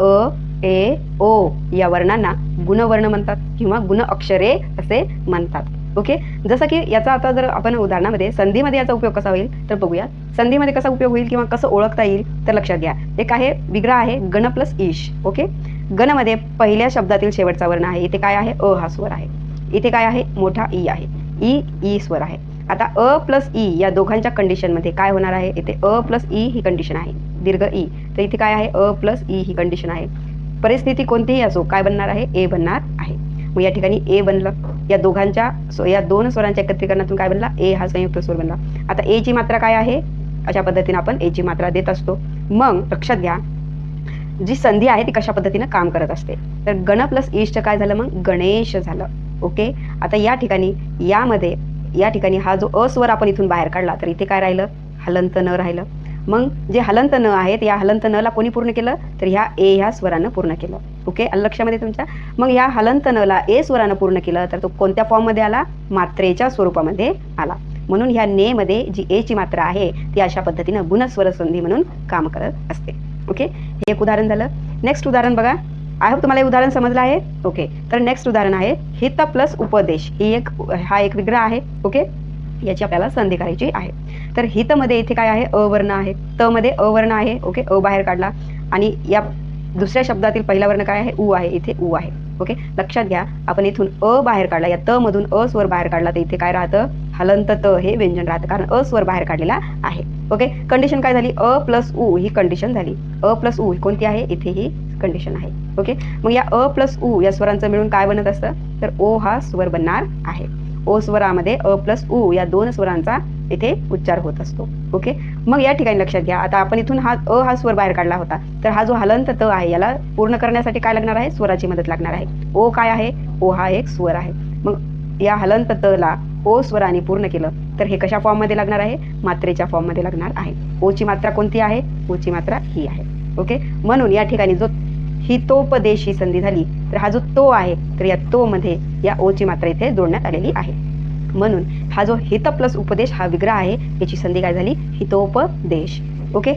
अ ए ओ या वर्णांना गुणवर्ण म्हणतात किंवा गुण अक्षरे असे म्हणतात. ओके जसं की याचा आता जर आपण उदाहरणामध्ये संधीमध्ये याचा उपयोग कसा होईल तर बघूया. संधीमध्ये कसा उपयोग होईल किंवा कसं ओळखता येईल तर लक्षात घ्या. एक आहे विग्रह आहे गण प्लस ईश. ओके गणमध्ये पहिल्या शब्दातील शेवटचा वर्ण आहे. इथे काय आहे? अ हा स्वर आहे. इथे काय आहे? मोठा ई आहे. ई ई स्वर आहे. आता अ प्लस ई या दोघांच्या कंडिशनमध्ये काय होणार आहे? इथे अ प्लस ई ही कंडिशन आहे. दीर्घ ई. तर इथे काय आहे? अ प्लस ई ही कंडिशन आहे. परिस्थिती कोणतीही असो काय बनणार आहे? ए बनणार आहे. मग या ठिकाणी ए बनलं. या दोघांच्या या दोन स्वरांच्या एकत्रीकरणातून काय बनला? ए हा संयुक्त स्वर बनला. आता ए ची मात्रा काय आहे? अशा पद्धतीने आपण ए ची मात्रा देत असतो. मग लक्षात घ्या जी संधी आहे ती कशा पद्धतीनं काम करत असते? तर गण प्लस ईष्ट काय झालं मग? गणेश झालं. ओके? आता या ठिकाणी यामध्ये या ठिकाणी हा जो अस्वर आपण इथून बाहेर काढला तर इथे काय राहिलं? हलंत न राहिलं. मग जे हलंत न आहेत या हलंत नला कोणी पूर्ण केलं? तर ह्या ए ह्या स्वरानं पूर्ण केलं. ओके? लक्षामध्ये तुमच्या? मग या हलंत नला ए स्वरानं पूर्ण केलं तर तो कोणत्या फॉर्ममध्ये आला? मात्रेच्या स्वरूपामध्ये आला. म्हणून ह्या ने मध्ये जी ए ची मात्रा आहे ती अशा पद्धतीनं गुणस्वर संधी म्हणून काम करत असते. ओके? हे एक उदाहरण झालं. नेक्स्ट उदाहरण बघा. आय होप तुम्हाला हे उदाहरण समजलं आहे. ओके तर नेक्स्ट उदाहरण आहे. हित प्लस उपदेश. ही एक हा एक विग्रह आहे. ओके याची आपल्याला संधी करायची आहे. तर हितमध्ये इथे काय आहे? अवर्ण आहे. त मध्ये अवर्ण आहे. ओके अ बाहेर काढला. आणि या दुसऱ्या शब्दातील पहिला वर्ण काय आहे? उ आहे. इथे उ आहे. ओके लक्षात घ्या. आपण इथून अ बाहेर काढला. या त मधून अ स्वर बाहेर काढला. तर इथे काय राहतं? हलंत त हे व्यंजन राहतं. कारण अ स्वर बाहेर काढलेला आहे. ओके कंडिशन काय झाली? अ प्लस उ ही कंडिशन झाली. अ प्लस उ कोणती आहे? इथे ही कंडिशन आहे. ओके मग या अ प्लस उ या स्वरांचं मिळून काय बनत असतं? तर ओ हा स्वर बनणार आहे. ओ स्वरामध्ये अ प्लस उ या दोन स्वरांचा इथे उच्चार होत असतो. ओके मग या ठिकाणी लक्षात घ्या. आता आपण इथून हा अ हा स्वर बाहेर काढला होता. तर हा जो हलंत त आहे याला पूर्ण करण्यासाठी काय लागणार आहे? स्वराची मदत लागणार आहे. ओ काय आहे? ओ हा एक स्वर आहे. मग या हलंत त ला ओ स्वराने पूर्ण केलं तर हे कशा फॉर्ममध्ये लागणार आहे? मात्रेच्या फॉर्ममध्ये लागणार आहे. ओची मात्रा कोणती आहे? ओची मात्रा ही आहे. ओके म्हणून या ठिकाणी जो हितोपदेश ही संधी झाली तर हा जो तो आहे तर या तो मध्ये या ओची मात्रा इथे जोडण्यात आलेली आहे. म्हणून हा जो हित प्लस उपदेश हा विग्रह आहे याची संधी काय झाली? हितोपदेश. ओके?